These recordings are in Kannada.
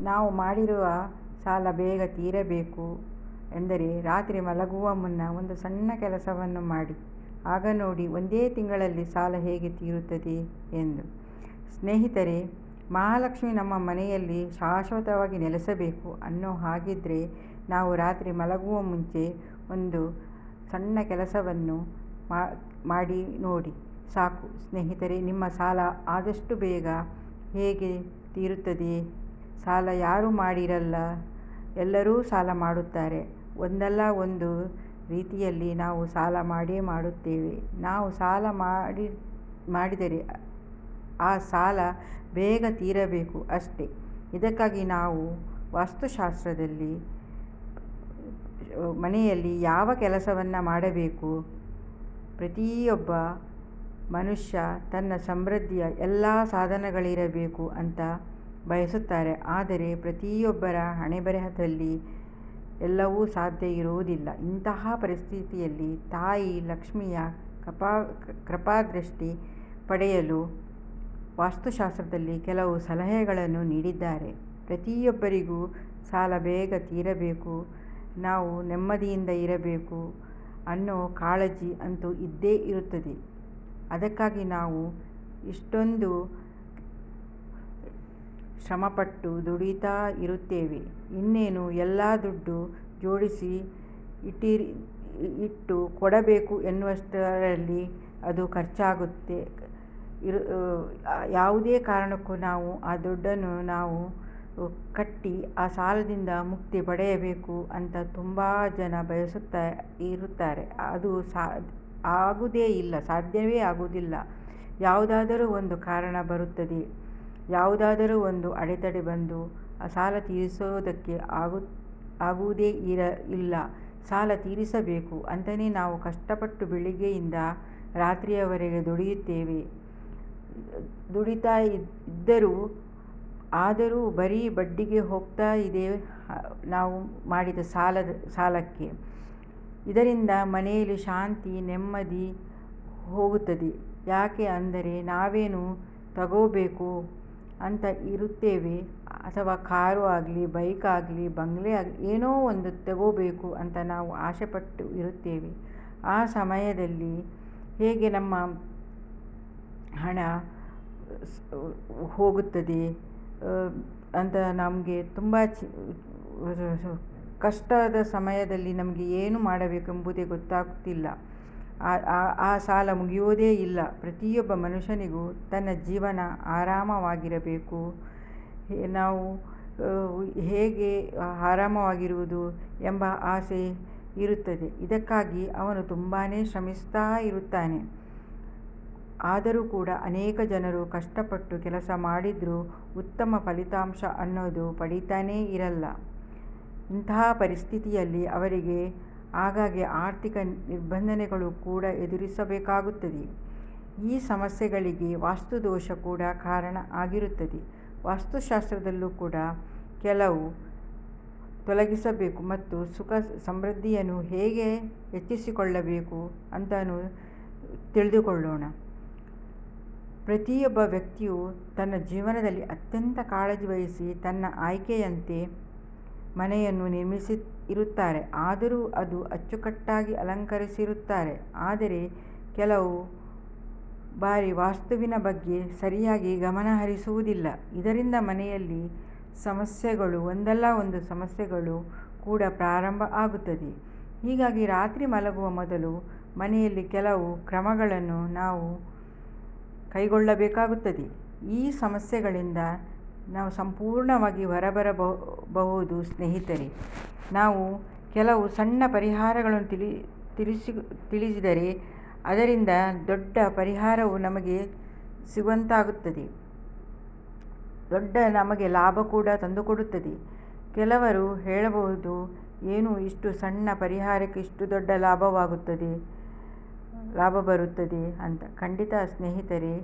ನಾವು ಮಾಡಿರುವ ಸಾಲ ಬೇಗ ತೀರಬೇಕು ಎಂದರೆ ರಾತ್ರಿ ಮಲಗುವ ಮುನ್ನ ಒಂದು ಸಣ್ಣ ಕೆಲಸವನ್ನು ಮಾಡಿ ಆಗ ನೋಡಿ ಒಂದೇ ತಿಂಗಳಲ್ಲಿ ಸಾಲ ಹೇಗೆ ತೀರುತ್ತದೆ ಎಂದು. ಸ್ನೇಹಿತರೆ, ಮಹಾಲಕ್ಷ್ಮಿ ನಮ್ಮ ಮನೆಯಲ್ಲಿ ಶಾಶ್ವತವಾಗಿ ನೆಲೆಸಬೇಕು ಅನ್ನೋ ಹಾಗಿದ್ರೆ ನಾವು ರಾತ್ರಿ ಮಲಗುವ ಮುಂಚೆ ಒಂದು ಸಣ್ಣ ಕೆಲಸವನ್ನು ಮಾಡಿ ನೋಡಿ ಸಾಕು ಸ್ನೇಹಿತರೆ ನಿಮ್ಮ ಸಾಲ ಆದಷ್ಟು ಬೇಗ ಹೇಗೆ ತೀರುತ್ತದೆ. ಸಾಲ ಯಾರು ಮಾಡಿರಲ್ಲ ಎಲ್ಲರೂ ಸಾಲ ಮಾಡುತ್ತಾರೆ. ಒಂದಲ್ಲ ಒಂದು ರೀತಿಯಲ್ಲಿ ನಾವು ಸಾಲ ಮಾಡಿಯೇ ಮಾಡುತ್ತೇವೆ. ನಾವು ಸಾಲ ಮಾಡಿ ಮಾಡಿದರೆ ಆ ಸಾಲ ಬೇಗ ತೀರಬೇಕು ಅಷ್ಟೇ. ಇದಕ್ಕಾಗಿ ನಾವು ವಾಸ್ತುಶಾಸ್ತ್ರದಲ್ಲಿ ಮನೆಯಲ್ಲಿ ಯಾವ ಕೆಲಸವನ್ನು ಮಾಡಬೇಕು, ಪ್ರತಿಯೊಬ್ಬ ಮನುಷ್ಯ ತನ್ನ ಸಮೃದ್ಧಿಯ ಎಲ್ಲ ಸಾಧನಗಳಿರಬೇಕು ಅಂತ ಬಯಸುತ್ತಾರೆ. ಆದರೆ ಪ್ರತಿಯೊಬ್ಬರ ಹಣೆಬರಹದಲ್ಲಿ ಎಲ್ಲವೂ ಸಾಧ್ಯ ಇರುವುದಿಲ್ಲ. ಇಂತಹ ಪರಿಸ್ಥಿತಿಯಲ್ಲಿ ತಾಯಿ ಲಕ್ಷ್ಮಿಯ ಕಪಾ ಕೃಪಾದೃಷ್ಟಿ ಪಡೆಯಲು ವಾಸ್ತುಶಾಸ್ತ್ರದಲ್ಲಿ ಕೆಲವು ಸಲಹೆಗಳನ್ನು ನೀಡಿದ್ದಾರೆ. ಪ್ರತಿಯೊಬ್ಬರಿಗೂ ಸಾಲ ಬೇಗ ತೀರಬೇಕು, ನಾವು ನೆಮ್ಮದಿಯಿಂದ ಇರಬೇಕು ಅನ್ನೋ ಕಾಳಜಿ ಅಂತೂ ಇದ್ದೇ ಇರುತ್ತದೆ. ಅದಕ್ಕಾಗಿ ನಾವು ಇಷ್ಟೊಂದು ಶ್ರಮಪಟ್ಟು ದುಡಿತಾ ಇರುತ್ತೇವೆ. ಇನ್ನೇನು ಎಲ್ಲ ದುಡ್ಡು ಜೋಡಿಸಿ ಇಟ್ಟು ಕೊಡಬೇಕು ಎನ್ನುವಷ್ಟರಲ್ಲಿ ಅದು ಖರ್ಚಾಗುತ್ತೆ. ಇರು ಯಾವುದೇ ಕಾರಣಕ್ಕೂ ನಾವು ಆ ದುಡ್ಡನ್ನು ನಾವು ಕಟ್ಟಿ ಆ ಸಾಲದಿಂದ ಮುಕ್ತಿ ಪಡೆಯಬೇಕು ಅಂತ ತುಂಬ ಜನ ಬಯಸುತ್ತಾ ಇರುತ್ತಾರೆ. ಅದು ಆಗುವುದೇ ಇಲ್ಲ, ಸಾಧ್ಯವೇ ಆಗುವುದಿಲ್ಲ. ಯಾವುದಾದರೂ ಒಂದು ಕಾರಣ ಬರುತ್ತದೆ. ಯಾವುದಾದರೂ ಒಂದು ಅಡೆತಡೆ ಬಂದು ಸಾಲ ತೀರಿಸೋದಕ್ಕೆ ಆಗುವುದೇ ಇಲ್ಲ. ಸಾಲ ತೀರಿಸಬೇಕು ಅಂತಲೇ ನಾವು ಕಷ್ಟಪಟ್ಟು ಬೆಳಿಗ್ಗೆಯಿಂದ ರಾತ್ರಿಯವರೆಗೆ ದುಡಿಯುತ್ತೇವೆ. ದುಡಿತಾ ಇದ್ದರೂ ಆದರೂ ಬರೀ ಬಡ್ಡಿಗೆ ಹೋಗ್ತಾ ಇದೆ ನಾವು ಮಾಡಿದ ಸಾಲದ ಸಾಲಕ್ಕೆ. ಇದರಿಂದ ಮನೆಯಲ್ಲಿ ಶಾಂತಿ, ನೆಮ್ಮದಿ ಹೋಗುತ್ತದೆ. ಯಾಕೆ ಅಂದರೆ ನಾವೇನು ತಗೋಬೇಕು ಅಂತ ಇರುತ್ತೇವೆ ಅಥವಾ ಕಾರು ಆಗಲಿ, ಬೈಕ್ ಆಗಲಿ, ಬಂಗಲೆ ಆಗಲಿ ಏನೋ ಒಂದು ತಗೋಬೇಕು ಅಂತ ನಾವು ಆಸೆಪಟ್ಟು ಇರುತ್ತೇವೆ. ಆ ಸಮಯದಲ್ಲಿ ಹೇಗೆ ನಮ್ಮ ಹಣ ಹೋಗುತ್ತದೆ ಅಂತ ನಮಗೆ ತುಂಬ ಕಷ್ಟದ ಸಮಯದಲ್ಲಿ ನಮಗೆ ಏನು ಮಾಡಬೇಕೆಂಬುದೇ ಗೊತ್ತಾಗುತ್ತಿಲ್ಲ. ಆ ಸಾಲ ಮುಗಿಯೋದೇ ಇಲ್ಲ. ಪ್ರತಿಯೊಬ್ಬ ಮನುಷ್ಯನಿಗೂ ತನ್ನ ಜೀವನ ಆರಾಮವಾಗಿರಬೇಕು. ನಾವು ಹೇಗೆ ಆರಾಮವಾಗಿರುವುದು ಎಂಬ ಆಸೆ ಇರುತ್ತದೆ. ಇದಕ್ಕಾಗಿ ಅವನು ತುಂಬಾ ಶ್ರಮಿಸ್ತಾ ಇರುತ್ತಾನೆ. ಆದರೂ ಕೂಡ ಅನೇಕ ಜನರು ಕಷ್ಟಪಟ್ಟು ಕೆಲಸ ಮಾಡಿದರೂ ಉತ್ತಮ ಫಲಿತಾಂಶ ಅನ್ನೋದು ಪಡಿತಾನೇ ಇರಲ್ಲ. ಇಂತಹ ಪರಿಸ್ಥಿತಿಯಲ್ಲಿ ಅವರಿಗೆ ಆಗಾಗ್ಗೆ ಆರ್ಥಿಕ ನಿರ್ಬಂಧನೆಗಳು ಕೂಡ ಎದುರಿಸಬೇಕಾಗುತ್ತದೆ. ಈ ಸಮಸ್ಯೆಗಳಿಗೆ ವಾಸ್ತುದೋಷ ಕೂಡ ಕಾರಣ ಆಗಿರುತ್ತದೆ. ವಾಸ್ತುಶಾಸ್ತ್ರದಲ್ಲೂ ಕೂಡ ಕೆಲವು ತೊಲಗಿಸಬೇಕು ಮತ್ತು ಸುಖ ಸಮೃದ್ಧಿಯನ್ನು ಹೇಗೆ ಹೆಚ್ಚಿಸಿಕೊಳ್ಳಬೇಕು ಅಂತಾನು ತಿಳಿದುಕೊಳ್ಳೋಣ. ಪ್ರತಿಯೊಬ್ಬ ವ್ಯಕ್ತಿಯು ತನ್ನ ಜೀವನದಲ್ಲಿ ಅತ್ಯಂತ ಕಾಳಜಿ ವಹಿಸಿ ತನ್ನ ಆಯ್ಕೆಯಂತೆ ಮನೆಯನ್ನು ನಿರ್ಮಿಸಿ ಇರುತ್ತಾರೆ ಆದರೂ ಅದು ಅಚ್ಚುಕಟ್ಟಾಗಿ ಅಲಂಕರಿಸಿರುತ್ತಾರೆ. ಆದರೆ ಕೆಲವು ಬಾರಿ ವಾಸ್ತುವಿನ ಬಗ್ಗೆ ಸರಿಯಾಗಿ ಗಮನ ಹರಿಸುವುದಿಲ್ಲ. ಇದರಿಂದ ಮನೆಯಲ್ಲಿ ಸಮಸ್ಯೆಗಳು, ಒಂದಲ್ಲ ಒಂದು ಸಮಸ್ಯೆಗಳು ಕೂಡ ಪ್ರಾರಂಭ ಆಗುತ್ತದೆ. ಹೀಗಾಗಿ ರಾತ್ರಿ ಮಲಗುವ ಮೊದಲು ಮನೆಯಲ್ಲಿ ಕೆಲವು ಕ್ರಮಗಳನ್ನು ನಾವು ಕೈಗೊಳ್ಳಬೇಕಾಗುತ್ತದೆ. ಈ ಸಮಸ್ಯೆಗಳಿಂದ ನಾವು ಸಂಪೂರ್ಣವಾಗಿ ಹೊರಬರಬಹುದು ಸ್ನೇಹಿತರೆ. ನಾವು ಕೆಲವು ಸಣ್ಣ ಪರಿಹಾರಗಳನ್ನು ತಿಳಿ ತಿಳಿಸಿ ತಿಳಿಸಿದರೆ ಅದರಿಂದ ದೊಡ್ಡ ಪರಿಹಾರವು ನಮಗೆ ಸಿಗುವಂತಾಗುತ್ತದೆ. ದೊಡ್ಡ ನಮಗೆ ಲಾಭ ಕೂಡ ತಂದುಕೊಡುತ್ತದೆ. ಕೆಲವರು ಹೇಳಬಹುದು ಏನು ಇಷ್ಟು ಸಣ್ಣ ಪರಿಹಾರಕ್ಕೆ ಇಷ್ಟು ದೊಡ್ಡ ಲಾಭವಾಗುತ್ತದೆ ಲಾಭ ಬರುತ್ತದೆ ಅಂತ. ಖಂಡಿತ ಸ್ನೇಹಿತರೆ,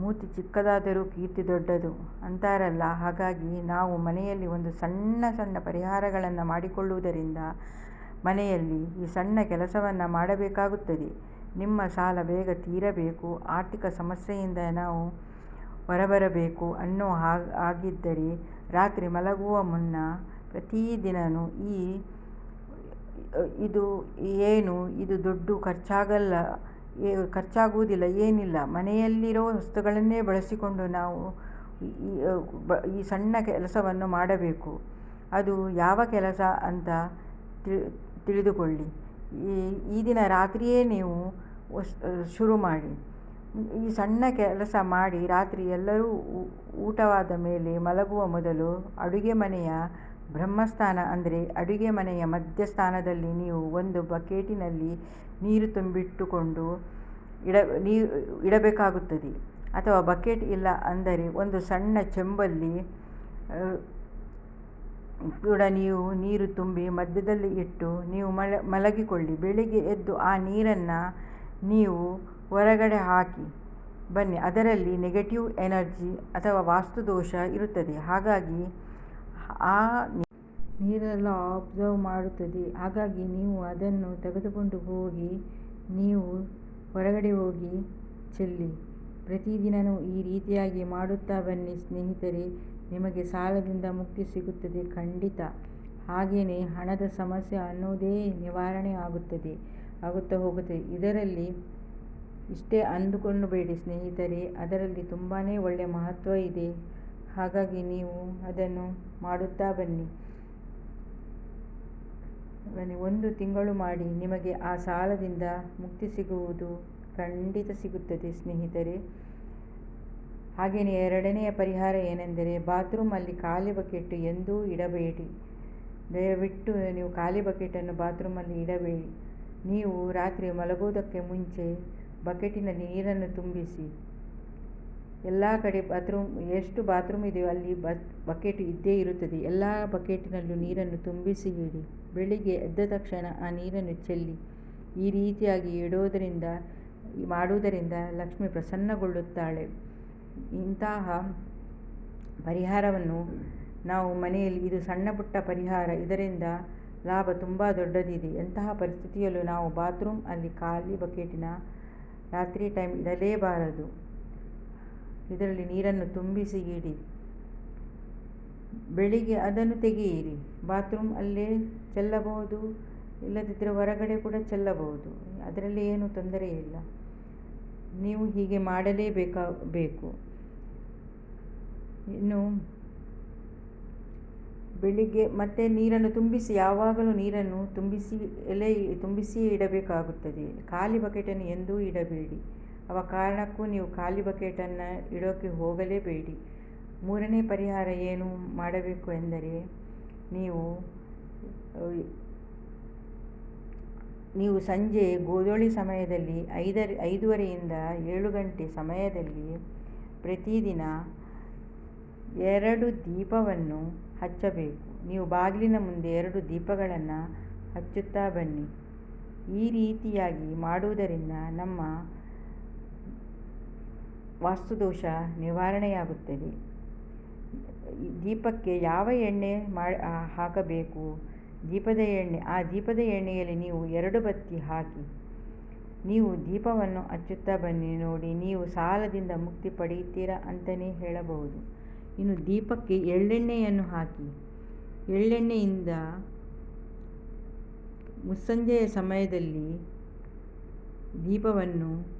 ಮೂತಿ ಚಿಕ್ಕದಾದರೂ ಕೀರ್ತಿ ದೊಡ್ಡದು ಅಂತಾರಲ್ಲ. ಹಾಗಾಗಿ ನಾವು ಮನೆಯಲ್ಲಿ ಒಂದು ಸಣ್ಣ ಸಣ್ಣ ಪರಿಹಾರಗಳನ್ನು ಮಾಡಿಕೊಳ್ಳುವುದರಿಂದ ಮನೆಯಲ್ಲಿ ಈ ಸಣ್ಣ ಕೆಲಸವನ್ನು ಮಾಡಬೇಕಾಗುತ್ತದೆ. ನಿಮ್ಮ ಸಾಲ ಬೇಗ ತೀರಬೇಕು, ಆರ್ಥಿಕ ಸಮಸ್ಯೆಯಿಂದ ನಾವು ಹೊರಬರಬೇಕು ಅನ್ನೋ ಹಾಗಿದ್ದರೆ ರಾತ್ರಿ ಮಲಗುವ ಮುನ್ನ ಪ್ರತಿದಿನವೂ ಈ ಇದು ಏನು ಇದು ದುಡ್ಡು ಖರ್ಚಾಗಲ್ಲ. ಖರ್ಚಾಗುವುದಿಲ್ಲ, ಏನಿಲ್ಲ. ಮನೆಯಲ್ಲಿರೋ ವಸ್ತುಗಳನ್ನೇ ಬಳಸಿಕೊಂಡು ನಾವು ಈ ಸಣ್ಣ ಕೆಲಸವನ್ನು ಮಾಡಬೇಕು. ಅದು ಯಾವ ಕೆಲಸ ಅಂತ ತಿಳಿದುಕೊಳ್ಳಿ. ಈ ದಿನ ರಾತ್ರಿಯೇ ನೀವು ಶುರು ಮಾಡಿ. ಈ ಸಣ್ಣ ಕೆಲಸ ಮಾಡಿ ರಾತ್ರಿ ಎಲ್ಲರೂ ಊಟವಾದ ಮೇಲೆ ಮಲಗುವ ಮೊದಲು ಅಡುಗೆ ಮನೆಯ ಬ್ರಹ್ಮಸ್ಥಾನ ಅಂದರೆ ಅಡುಗೆ ಮನೆಯ ಮಧ್ಯಸ್ಥಾನದಲ್ಲಿ ನೀವು ಒಂದು ಬಕೆಟಿನಲ್ಲಿ ನೀರು ತುಂಬಿಟ್ಟುಕೊಂಡು ಇಡ ನೀರು ಇಡಬೇಕಾಗುತ್ತದೆ. ಅಥವಾ ಬಕೆಟ್ ಇಲ್ಲ ಅಂದರೆ ಒಂದು ಸಣ್ಣ ಚೆಂಬಲ್ಲಿ ಕೂಡ ನೀವು ನೀರು ತುಂಬಿ ಮಧ್ಯದಲ್ಲಿ ಇಟ್ಟು ನೀವು ಮಲ ಮಲಗಿಕೊಳ್ಳಿ. ಬೆಳಿಗ್ಗೆ ಎದ್ದು ಆ ನೀರನ್ನು ನೀವು ಹೊರಗಡೆ ಹಾಕಿ, ಬನ್ನಿ. ಅದರಲ್ಲಿ ನೆಗೆಟಿವ್ ಎನರ್ಜಿ ಅಥವಾ ವಾಸ್ತು ದೋಷ ಇರುತ್ತದೆ. ಹಾಗಾಗಿ ಆ ನೀರೆಲ್ಲ ಅಬ್ಸರ್ವ್ ಮಾಡುತ್ತದೆ. ಹಾಗಾಗಿ ನೀವು ಅದನ್ನು ತೆಗೆದುಕೊಂಡು ಹೋಗಿ, ನೀವು ಹೊರಗಡೆ ಹೋಗಿ ಚೆಲ್ಲಿ. ಪ್ರತಿದಿನವೂ ಈ ರೀತಿಯಾಗಿ ಮಾಡುತ್ತಾ ಬನ್ನಿ ಸ್ನೇಹಿತರೆ, ನಿಮಗೆ ಸಾಲದಿಂದ ಮುಕ್ತಿ ಸಿಗುತ್ತದೆ ಖಂಡಿತ. ಹಾಗೆಯೇ ಹಣದ ಸಮಸ್ಯೆ ಅನ್ನೋದೇ ನಿವಾರಣೆ ಆಗುತ್ತದೆ, ಆಗುತ್ತಾ ಹೋಗುತ್ತದೆ. ಇದರಲ್ಲಿ ಇಷ್ಟೇ ಅಂದುಕೊಳ್ಳಬೇಡಿ ಸ್ನೇಹಿತರೆ, ಅದರಲ್ಲಿ ತುಂಬಾ ಒಳ್ಳೆಯ ಮಹತ್ವ ಇದೆ. ಹಾಗಾಗಿ ನೀವು ಅದನ್ನು ಮಾಡುತ್ತಾ ಬನ್ನಿ. ಒಂದು ತಿಂಗಳು ಮಾಡಿ ನಿಮಗೆ ಆ ಸಾಲದಿಂದ ಮುಕ್ತಿ ಸಿಗುವುದು ಖಂಡಿತ ಸಿಗುತ್ತದೆ ಸ್ನೇಹಿತರೆ. ಹಾಗೆಯೇ ಎರಡನೆಯ ಪರಿಹಾರ ಏನೆಂದರೆ ಬಾತ್ರೂಮಲ್ಲಿ ಖಾಲಿ ಬಕೆಟ್ ಎಂದೂ ಇಡಬೇಡಿ. ದಯವಿಟ್ಟು ನೀವು ಖಾಲಿ ಬಕೆಟನ್ನು ಬಾತ್ರೂಮಲ್ಲಿ ಇಡಬೇಡಿ. ನೀವು ರಾತ್ರಿ ಮಲಗುವುದಕ್ಕೆ ಮುಂಚೆ ಬಕೆಟಿನಲ್ಲಿ ನೀರನ್ನು ತುಂಬಿಸಿ. ಎಲ್ಲ ಕಡೆ ಬಾತ್ರೂಮ್, ಎಷ್ಟು ಬಾತ್ರೂಮ್ ಇದೆಯೋ ಅಲ್ಲಿ ಬಕೆಟ್ ಇದ್ದೇ ಇರುತ್ತದೆ. ಎಲ್ಲ ಬಕೆಟಿನಲ್ಲೂ ನೀರನ್ನು ತುಂಬಿಸಿ ಇಡಿ. ಬೆಳಿಗ್ಗೆ ಎದ್ದ ತಕ್ಷಣ ಆ ನೀರನ್ನು ಚೆಲ್ಲಿ. ಈ ರೀತಿಯಾಗಿ ಇಡೋದರಿಂದ ಮಾಡುವುದರಿಂದ ಲಕ್ಷ್ಮಿ ಪ್ರಸನ್ನಗೊಳ್ಳುತ್ತಾಳೆ. ಇಂತಹ ಪರಿಹಾರವನ್ನು ನಾವು ಮನೆಯಲ್ಲಿ, ಇದು ಸಣ್ಣ ಪುಟ್ಟ ಪರಿಹಾರ, ಇದರಿಂದ ಲಾಭ ತುಂಬ ದೊಡ್ಡದಿದೆ. ಎಂತಹ ಪರಿಸ್ಥಿತಿಯಲ್ಲೂ ನಾವು ಬಾತ್ರೂಮ್ ಅಲ್ಲಿ ಖಾಲಿ ಬಕೆಟಿನ ರಾತ್ರಿ ಟೈಮ್ ಇಡಲೇಬಾರದು. ಇದರಲ್ಲಿ ನೀರನ್ನು ತುಂಬಿಸಿ ಇಡಿ. ಬೆಳಿಗ್ಗೆ ಅದನ್ನು ತೆಗೆಯಿರಿ. ಬಾತ್ರೂಮ್ ಅಲ್ಲೇ ಚೆಲ್ಲಬಹುದು ಇಲ್ಲದಿದ್ದರೆ ಹೊರಗಡೆ ಕೂಡ ಚೆಲ್ಲಬಹುದು. ಅದರಲ್ಲಿ ಏನು ತೊಂದರೆ ಇಲ್ಲ. ನೀವು ಹೀಗೆ ಮಾಡಲೇಬೇಕಾ ಬೇಕು ಇನ್ನು ಬೆಳಿಗ್ಗೆ ಮತ್ತೆ ನೀರನ್ನು ತುಂಬಿಸಿ, ಯಾವಾಗಲೂ ನೀರನ್ನು ತುಂಬಿಸಿ, ಎಲೆ ತುಂಬಿಸಿಯೇ ಇಡಬೇಕಾಗುತ್ತದೆ. ಖಾಲಿ ಬಕೆಟನ್ನು ಎಂದೂ ಇಡಬೇಡಿ. ಅವ ಕಾರಣಕ್ಕೂ ನೀವು ಖಾಲಿ ಬಕೆಟನ್ನು ಇಡೋಕ್ಕೆ ಹೋಗಲೇಬೇಡಿ. ಮೂರನೇ ಪರಿಹಾರ ಏನು ಮಾಡಬೇಕು ಎಂದರೆ, ನೀವು ನೀವು ಸಂಜೆ ಗೋಧೂಳಿ ಸಮಯದಲ್ಲಿ ಐದರ, ಐದೂವರೆಯಿಂದ ಏಳು ಗಂಟೆ ಸಮಯದಲ್ಲಿ ಪ್ರತಿದಿನ ಎರಡು ದೀಪವನ್ನು ಹಚ್ಚಬೇಕು. ನೀವು ಬಾಗಿಲಿನ ಮುಂದೆ ಎರಡು ದೀಪಗಳನ್ನು ಹಚ್ಚುತ್ತಾ ಬನ್ನಿ. ಈ ರೀತಿಯಾಗಿ ಮಾಡುವುದರಿಂದ ನಮ್ಮ ವಾಸ್ತುದೋಷ ನಿವಾರಣೆಯಾಗುತ್ತದೆ. ದೀಪಕ್ಕೆ ಯಾವ ಎಣ್ಣೆ ಮಾ ಹಾಕಬೇಕು? ದೀಪದ ಎಣ್ಣೆ, ಆ ದೀಪದ ಎಣ್ಣೆಯಲ್ಲಿ ನೀವು ಎರಡು ಬತ್ತಿ ಹಾಕಿ, ನೀವು ದೀಪವನ್ನು ಹಚ್ಚುತ್ತಾ ಬನ್ನಿ ನೋಡಿ, ನೀವು ಸಾಲದಿಂದ ಮುಕ್ತಿ ಪಡೆಯುತ್ತೀರಾ ಅಂತಲೇ ಹೇಳಬಹುದು. ಇನ್ನು ದೀಪಕ್ಕೆ ಎಳ್ಳೆಣ್ಣೆಯನ್ನು ಹಾಕಿ, ಎಳ್ಳೆಣ್ಣೆಯಿಂದ ಮುಸ್ಸಂಜೆಯ ಸಮಯದಲ್ಲಿ ದೀಪವನ್ನು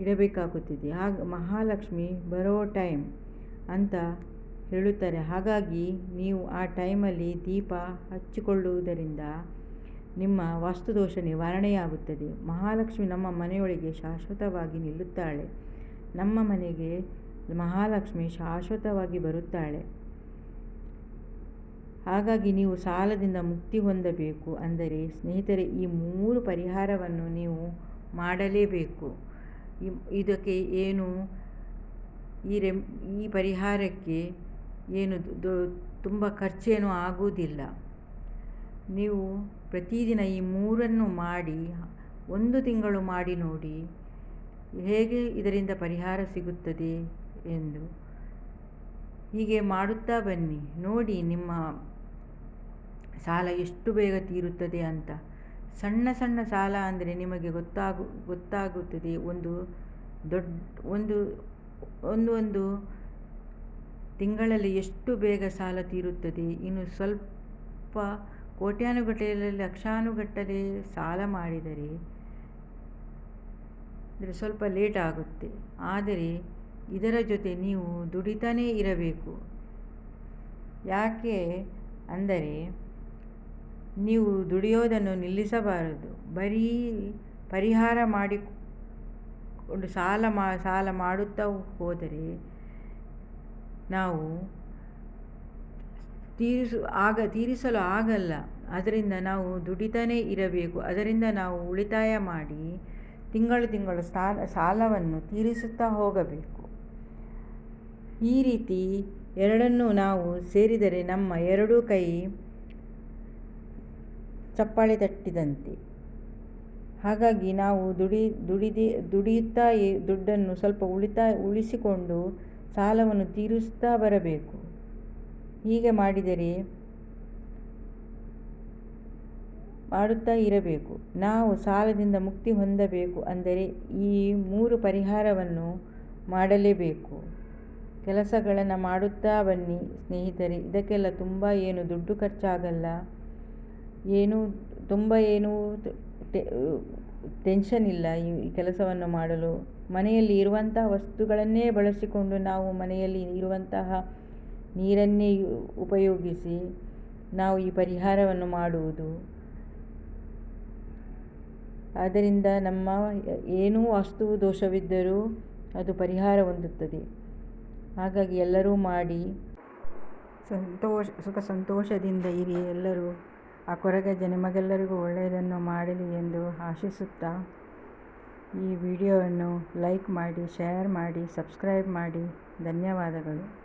ಇಡಬೇಕಾಗುತ್ತದೆ. ಆಗ ಮಹಾಲಕ್ಷ್ಮಿ ಬರೋ ಟೈಮ್ ಅಂತ ಹೇಳುತ್ತಾರೆ. ಹಾಗಾಗಿ ನೀವು ಆ ಟೈಮಲ್ಲಿ ದೀಪ ಹಚ್ಚಿಕೊಳ್ಳುವುದರಿಂದ ನಿಮ್ಮ ವಾಸ್ತುದೋಷ ನಿವಾರಣೆಯಾಗುತ್ತದೆ. ಮಹಾಲಕ್ಷ್ಮಿ ನಮ್ಮ ಮನೆಯೊಳಗೆ ಶಾಶ್ವತವಾಗಿ ನಿಲ್ಲುತ್ತಾಳೆ. ನಮ್ಮ ಮನೆಗೆ ಮಹಾಲಕ್ಷ್ಮಿ ಶಾಶ್ವತವಾಗಿ ಬರುತ್ತಾಳೆ. ಹಾಗಾಗಿ ನೀವು ಸಾಲದಿಂದ ಮುಕ್ತಿ ಹೊಂದಬೇಕು. ಅಂದರೆ ಸ್ನೇಹಿತರೆ, ಈ ಮೂರು ಪರಿಹಾರವನ್ನು ನೀವು ಮಾಡಲೇಬೇಕು. ಇದಕ್ಕೆ ಏನು ಈ ರೆಮ್, ಈ ಪರಿಹಾರಕ್ಕೆ ಏನು ತುಂಬ ಖರ್ಚೇನು ಆಗುವುದಿಲ್ಲ. ನೀವು ಪ್ರತಿದಿನ ಈ ಮೂರನ್ನು ಮಾಡಿ, ಒಂದು ತಿಂಗಳು ಮಾಡಿ ನೋಡಿ, ಹೇಗೆ ಇದರಿಂದ ಪರಿಹಾರ ಸಿಗುತ್ತದೆ ಎಂದು ಹೀಗೆ ಮಾಡುತ್ತಾ ಬನ್ನಿ. ನೋಡಿ ನಿಮ್ಮ ಸಾಲ ಎಷ್ಟು ಬೇಗ ತೀರುತ್ತದೆ ಅಂತ. ಸಣ್ಣ ಸಣ್ಣ ಸಾಲ ಅಂದರೆ ನಿಮಗೆ ಗೊತ್ತಾಗು, ಗೊತ್ತಾಗುತ್ತದೆ. ಒಂದು ದೊಡ್ಡ, ಒಂದು ಒಂದು ಒಂದು ತಿಂಗಳಲ್ಲಿ ಎಷ್ಟು ಬೇಗ ಸಾಲ ತೀರುತ್ತದೆ? ಇನ್ನು ಸ್ವಲ್ಪ ಕೋಟ್ಯಾನುಗಟ್ಟಲೆ, ಲಕ್ಷಾನುಗಟ್ಟಲೆ ಸಾಲ ಮಾಡಿದರೆ, ಅಂದರೆ ಸ್ವಲ್ಪ ಲೇಟ್ ಆಗುತ್ತೆ. ಆದರೆ ಇದರ ಜೊತೆ ನೀವು ದುಡಿತಾನೇ ಇರಬೇಕು. ಯಾಕೆ ಅಂದರೆ ನೀವು ದುಡಿಯೋದನ್ನು ನಿಲ್ಲಿಸಬಾರದು. ಬರೀ ಪರಿಹಾರ ಮಾಡಿಕೊಂಡು ಸಾಲ ಮಾ, ಸಾಲ ಮಾಡುತ್ತಾ ಹೋದರೆ ನಾವು ತೀರಿಸು, ಆಗ, ತೀರಿಸಲು ಆಗಲ್ಲ. ಅದರಿಂದ ನಾವು ದುಡಿತಾನೇ ಇರಬೇಕು. ಅದರಿಂದ ನಾವು ಉಳಿತಾಯ ಮಾಡಿ ತಿಂಗಳು ತಿಂಗಳು ಸಾಲ, ಸಾಲವನ್ನು ತೀರಿಸುತ್ತಾ ಹೋಗಬೇಕು. ಈ ರೀತಿ ಎರಡನ್ನೂ ನಾವು ಸೇರಿದರೆ ನಮ್ಮ ಎರಡೂ ಕೈ ಚಪ್ಪಾಳೆ ತಟ್ಟಿದಂತೆ. ಹಾಗಾಗಿ ನಾವು ದುಡಿ, ದುಡಿದಿ, ದುಡಿಯುತ್ತಾ ದುಡ್ಡನ್ನು ಸ್ವಲ್ಪ ಉಳಿತಾ, ಉಳಿಸಿಕೊಂಡು ಸಾಲವನ್ನು ತೀರಿಸ್ತಾ ಬರಬೇಕು. ಹೀಗೆ ಮಾಡಿದರೆ ಮಾಡುತ್ತಾ ಇರಬೇಕು. ನಾವು ಸಾಲದಿಂದ ಮುಕ್ತಿ ಹೊಂದಬೇಕು ಅಂದರೆ ಈ ಮೂರು ಪರಿಹಾರವನ್ನು ಮಾಡಲೇಬೇಕು. ಕೆಲಸಗಳನ್ನು ಮಾಡುತ್ತಾ ಬನ್ನಿ ಸ್ನೇಹಿತರೆ. ಇದಕ್ಕೆಲ್ಲ ತುಂಬ ಏನು ದುಡ್ಡು ಖರ್ಚಾಗಲ್ಲ. ಏನು ತುಂಬ ಏನು ಟೆನ್ಷನ್ ಇಲ್ಲ ಈ ಕೆಲಸವನ್ನು ಮಾಡಲು. ಮನೆಯಲ್ಲಿ ಇರುವಂತಹ ವಸ್ತುಗಳನ್ನೇ ಬಳಸಿಕೊಂಡು ನಾವು ಮನೆಯಲ್ಲಿ ಇರುವಂತಹ ನೀರನ್ನೇ ಉಪಯೋಗಿಸಿ ನಾವು ಈ ಪರಿಹಾರವನ್ನು ಮಾಡುವುದು. ಆದ್ದರಿಂದ ನಮ್ಮ ಏನೂ ವಸ್ತು ದೋಷವಿದ್ದರೂ ಅದು ಪರಿಹಾರ ಹೊಂದುತ್ತದೆ. ಹಾಗಾಗಿ ಎಲ್ಲರೂ ಮಾಡಿ. ಸಂತೋಷ, ಸುಖ ಸಂತೋಷದಿಂದ ಇರಿ ಎಲ್ಲರೂ. ಆ ಕೊರಗಜ್ಜ ನಿಮಗೆಲ್ಲರಿಗೂ ಒಳ್ಳೆಯದನ್ನು ಮಾಡಲಿ ಎಂದು ಆಶಿಸುತ್ತಾ ಈ ವಿಡಿಯೋವನ್ನು ಲೈಕ್ ಮಾಡಿ, ಶೇರ್ ಮಾಡಿ, ಸಬ್ಸ್ಕ್ರೈಬ್ ಮಾಡಿ. ಧನ್ಯವಾದಗಳು.